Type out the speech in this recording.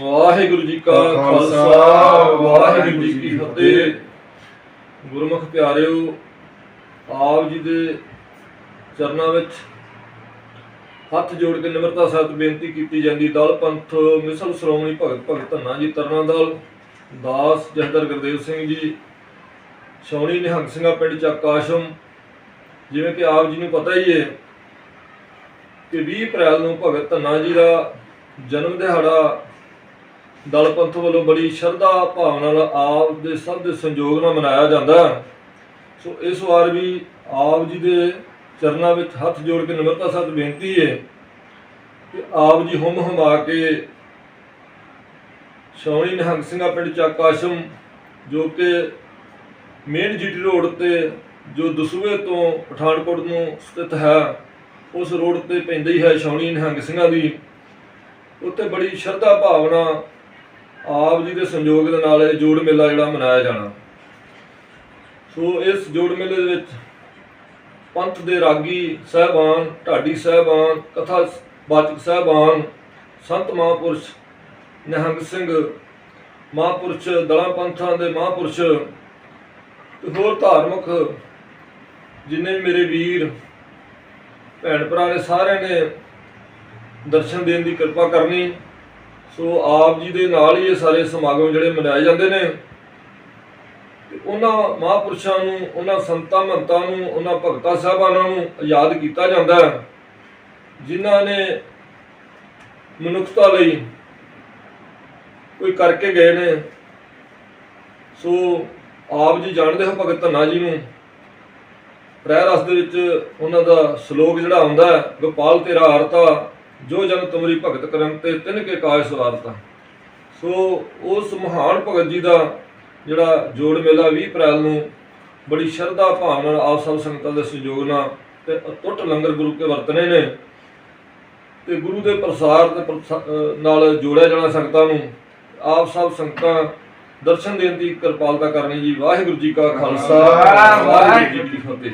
ਵਾਹਿਗੁਰੂ ਜੀ ਕਾ ਖਾਲਸਾ ਵਾਹਿਗੁਰੂ ਜੀ ਕੀ ਫਤਿਹ। ਗੁਰਮੁਖ ਪਿਆਰਿਓ ਆਪ ਜੀ ਦੇ ਚਰਨਾਂ ਵਿੱਚ ਹੱਥ ਜੋੜ ਕੇ ਨਿਮਰਤਾ ਸਹਿਤ ਬੇਨਤੀ ਕੀਤੀ ਜਾਂਦੀ। ਦਲ ਪੰਥ ਮਿਸਲ ਸ਼੍ਰੋਮਣੀ ਭਗਤ ਭਗਤ ਧੰਨਾ ਜੀ ਤਰਨਾ ਦਲ ਦਾਸ ਜਹਦਰ ਗੁਰਦੇਵ ਸਿੰਘ ਜੀ ਸ਼ੌਣੀ ਨਿਹੰਗ ਸਿੰਘਾ ਪਿੰਡ ਚੱਕ ਆਸ਼ਮ ਜਿਵੇਂ ਕਿ ਆਪ ਜੀ ਨੂੰ ਪਤਾ ਹੀ ਹੈ ਕਿ 20 ਅਪ੍ਰੈਲ ਨੂੰ ਭਗਤ ਧੰਨਾ ਜੀ ਦਾ ਜਨਮ ਦਿਹਾੜਾ ਦਲ ਪੰਥ ਵੱਲੋਂ ਬੜੀ ਸ਼ਰਧਾ ਭਾਵਨਾ ਨਾਲ ਆਪ ਦੇ ਸਭ ਦੇ ਸੰਯੋਗ ਨਾਲ ਮਨਾਇਆ ਜਾਂਦਾ ਹੈ। ਸੋ ਇਸ ਵਾਰ ਵੀ ਆਪ ਜੀ ਦੇ ਚਰਨਾਂ ਵਿੱਚ ਹੱਥ ਜੋੜ ਕੇ ਨਿਮਰਤਾ ਸਹਿਤ ਬੇਨਤੀ ਹੈ ਕਿ ਆਪ ਜੀ ਹੁਮ ਹਮਾ ਕੇ ਸ਼ੌਣੀ ਨਿਹੰਗ ਸਿੰਘਾ ਪਿੰਡ ਚੱਕ ਜੋ ਕਿ ਮੇਨ ਜੀਟੀ ਰੋਡ ਤੇ, ਜੋ ਦਸੂਏ ਤੋਂ ਪਠਾਨਕੋਟ ਨੂੰ ਸਥਿਤ ਹੈ, ਉਸ ਰੋਡ ਤੇ ਪੈਂਦੀ ਹੈ ਸ਼ੌਣੀ ਨਿਹੰਗ ਸਿੰਘਾਂ ਦੀ ਉੱਥੇ ਬੜੀ ਸ਼ਰਧਾ ਭਾਵਨਾ ਆਪ ਜੀ ਦੇ ਸੰਯੋਗ ਦੇ ਨਾਲ ਇਹ ਜੋੜ ਮੇਲਾ ਜਿਹੜਾ ਮਨਾਇਆ ਜਾਣਾ। ਸੋ ਇਸ ਜੋੜ ਮੇਲੇ ਦੇ ਵਿੱਚ ਪੰਥ ਦੇ ਰਾਗੀ ਸਹਿਬਾਨ, ਢਾਡੀ ਸਹਿਬਾਨ, ਕਥਾ ਬਾਚਕ ਸਹਿਬਾਨ, ਸੰਤ ਮਹਾਂਪੁਰਸ਼, ਨਿਹੰਗ ਸਿੰਘ, ਮਹਾਂਪੁਰਸ਼, ਦਲਾਂ ਪੰਥਾਂ ਦੇ ਮਹਾਂਪੁਰਸ਼ ਤੇ ਹੋਰ ਧਾਰਮਿਕ ਜਿੰਨੇ ਵੀ ਮੇਰੇ ਵੀਰ, ਭੈਣ ਭਰਾ ਨੇ ਸਾਰਿਆਂ ਨੇ ਦਰਸ਼ਨ ਦੇਣ ਦੀ ਕਿਰਪਾ ਕਰਨੀ। ਸੋ ਆਪ ਜੀ ਦੇ ਨਾਲ ਹੀ ਇਹ ਸਾਰੇ ਸਮਾਗਮ ਜਿਹੜੇ ਮਨਾਏ ਜਾਂਦੇ ਨੇ। ਉਹਨਾਂ ਮਹਾਂਪੁਰਸ਼ਾਂ ਨੂੰ, ਉਹਨਾਂ ਸੰਤਾਂ ਮਹੰਤਾਂ ਨੂੰ, ਉਹਨਾਂ ਭਗਤਾਂ ਸਾਹਿਬਾਨਾਂ ਨੂੰ ਯਾਦ ਕੀਤਾ ਜਾਂਦਾ ਹੈ, ਜਿਨ੍ਹਾਂ ਨੇ ਮਨੁੱਖਤਾ ਲਈ ਕੋਈ ਕਰਕੇ ਗਏ ਨੇ। ਸੋ ਆਪ ਜੀ ਜਾਣਦੇ ਹੋ ਭਗਤ ਧੰਨਾ ਜੀ ਨੂੰ ਰਹਿ ਰਸ ਦੇ ਵਿੱਚ ਉਹਨਾਂ ਦਾ ਸ਼ਲੋਕ ਜਿਹੜਾ ਆਉਂਦਾ ਹੈ, ਗੋਪਾਲ ਤੇਰਾ ਆਰਤਾ ਜੋ ਜਨ ਤੁਮਰੀ ਭਗਤ ਕਰਨ ਤੇ ਤਿਨ ਕੇ ਕਾਜ ਸਵਾਰਤਾ ਸੋ ਉਸ ਮਹਾਨ ਭਗਤ ਜੀ ਦਾ ਜਿਹੜਾ ਜੋੜ ਮੇਲਾ 20 ਅਪ੍ਰੈਲ ਨੂੰ ਬੜੀ ਸ਼ਰਧਾ ਭਾਵਨਾ ਨਾਲ ਆਪ ਸਭ ਸੰਗਤਾਂ ਦੇ ਸਹਿਯੋਗ ਨਾਲ ਤੇ ਅਟੁੱਟ ਲੰਗਰ ਗੁਰੂ ਕੇ ਵਰਤਨੇ ਨੇ ਤੇ ਗੁਰੂ ਦੇ ਪ੍ਰਸਾਰ ਦੇ ਨਾਲ ਜੋੜਿਆ ਜਾਣਾ ਸੰਗਤਾਂ ਨੂੰ ਆਪ ਸਭ ਸੰਗਤਾਂ ਦਰਸ਼ਨ ਦੇਣ ਦੀ ਕਿਰਪਾਲਤਾ ਕਰਨੀ ਜੀ। ਵਾਹਿਗੁਰੂ ਜੀ ਕਾ ਖਾਲਸਾ ਵਾਹਿਗੁਰੂ ਜੀ ਕੀ ਫਤਿਹ।